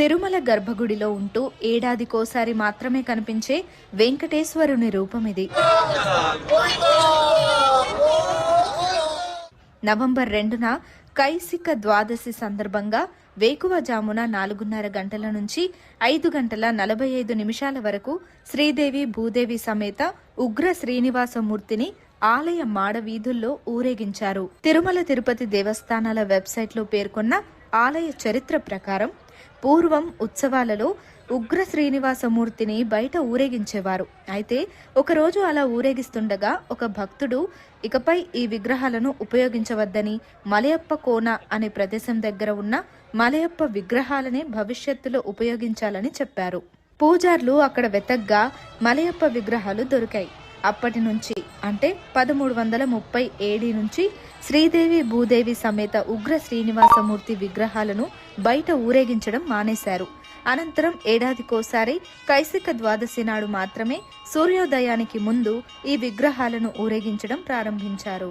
తిరుమల గర్భగుడిలో ఉంటూ ఏడాదికోసారి మాత్రమే కనిపించే వెంకటేశ్వరుని రూపం ఇది నవంబర్ రెండున కైసిక ద్వాదశి సందర్భంగా వేకువజామున నాలుగున్నర గంటల నుంచి ఐదు గంటల నలభై ఐదు నిమిషాల వరకు శ్రీదేవి భూదేవి సమేత ఉగ్ర శ్రీనివాసమూర్తిని ఆలయ మాడ వీధుల్లో ఊరేగించారు. తిరుమల తిరుపతి దేవస్థానాల వెబ్సైట్లో పేర్కొన్న ఆలయ చరిత్ర ప్రకారం పూర్వం ఉత్సవాలలో ఉగ్ర శ్రీనివాసమూర్తిని బయట ఊరేగించేవారు. అయితే ఒకరోజు అలా ఊరేగిస్తుండగా ఒక భక్తుడు ఇకపై ఈ విగ్రహాలను ఉపయోగించవద్దని మలయప్ప కోన అనే ప్రదేశం దగ్గర ఉన్న మలయప్ప విగ్రహాలనే భవిష్యత్తులో ఉపయోగించాలని చెప్పారు. పూజార్లు అక్కడ వెతగ్గా మలయప్ప విగ్రహాలు దొరికాయి. అప్పటి నుంచి అంటే పదమూడు వందల ముప్పై ఏడి నుంచి శ్రీదేవి భూదేవి సమేత ఉగ్ర శ్రీనివాసమూర్తి విగ్రహాలను బయట ఊరేగించడం మానేశారు. అనంతరం ఏడాదికోసారి కైసిక ద్వాదశి నాడు మాత్రమే సూర్యోదయానికి ముందు ఈ విగ్రహాలను ఊరేగించడం ప్రారంభించారు.